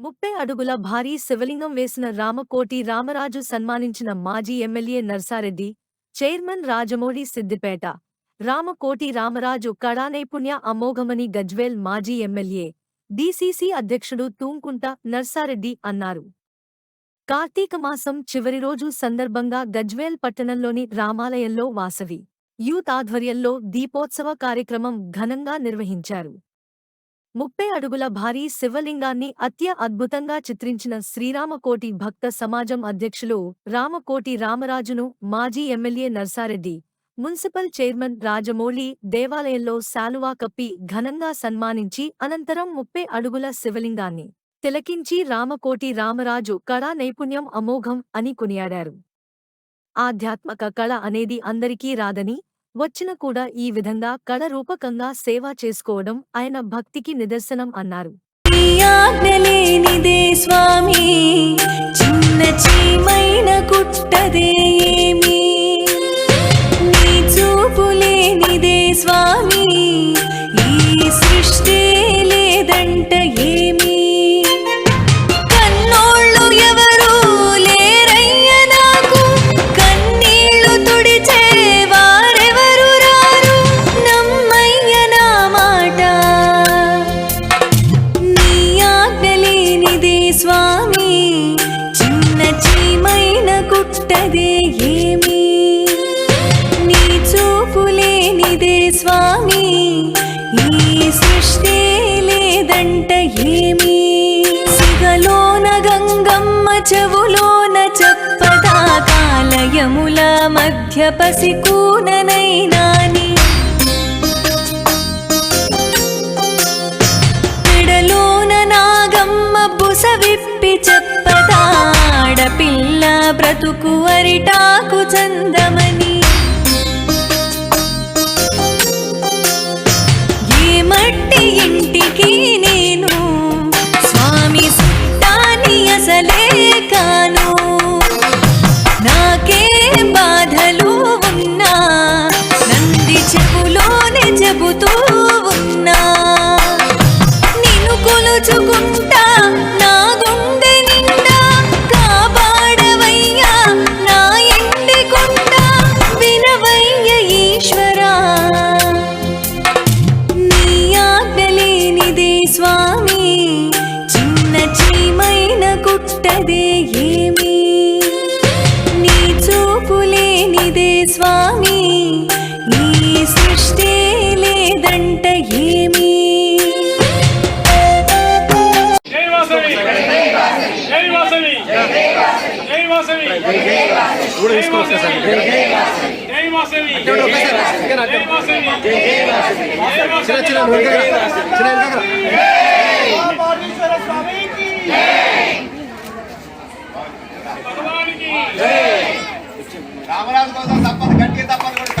ముప్పై అడుగుల భారీ శివలింగం వేసిన రామకోటి రామరాజు సన్మానించిన మాజీ ఎమ్మెల్యే నర్సారెడ్డి చైర్మన్ రాజమౌళి సిద్దిపేట రామకోటి రామరాజు కళానైపుణ్య అమోఘమని గజ్వేల్ మాజీ ఎమ్మెల్యే డీసీసీ అధ్యక్షుడు తూంకుంట నర్సారెడ్డి అన్నారు. కార్తీక మాసం చివరి రోజు సందర్భంగా గజ్వేల్ పట్టణంలోని రామాలయంలో వాసవి యూత్ ఆధ్వర్యంలో దీపోత్సవ కార్యక్రమం ఘనంగా నిర్వహించారు. ముప్పై అడుగుల భారీ శివలింగాన్ని అత్య అద్భుతంగా చిత్రించిన శ్రీరామకోటి భక్త సమాజం అధ్యక్షులు రామకోటి రామరాజును మాజీ MLA Narsareddy municipal chairman Rajamouli దేవాలయంలో శాలువా కప్పి ఘనంగా సన్మానించి అనంతరం ముప్పై అడుగుల శివలింగాన్ని తిలకించి రామకోటి రామరాజు కళా నైపుణ్యం అమోఘం అని కొనియాడారు. ఆధ్యాత్మక కళ అనేది అందరికీ రాదని వచ్చిన కూడా ఈ విధంగా కళ రూపకంగా సేవ చేసుకోవడం ఆయన భక్తికి నిదర్శనం అన్నారు. స్వామి చిన్న చీమై ఏమి సిగలోన గంగమ్మ చెవులోన చెప్పదా కాలయముల మధ్య పసికూననైనాని మెడలోన సుట్టాని అసలే నాకే బాధలు ఉన్నా నంది చెప్పులోనే చెబుతూ ఉన్నా. నిన్ను కొలుచుకుంటా నా గుండె నిండా కాపాడవయ్యా నా ఇంటి కొండ వినవయ్య ఈశ్వరా. నీ ఆజ్ఞలేనిదే స్వామి చీమైన కుట్టదే ఏమి? నీ చూపులేనిదే స్వామి ఈ సృష్టి లేదంట ఏమి? కూడా తీసుకోవచ్చు సార్. చిన్న చిన్న చిన్న. అమరావతి కోసం తప్పదు గట్టిగా తప్పదు కూడా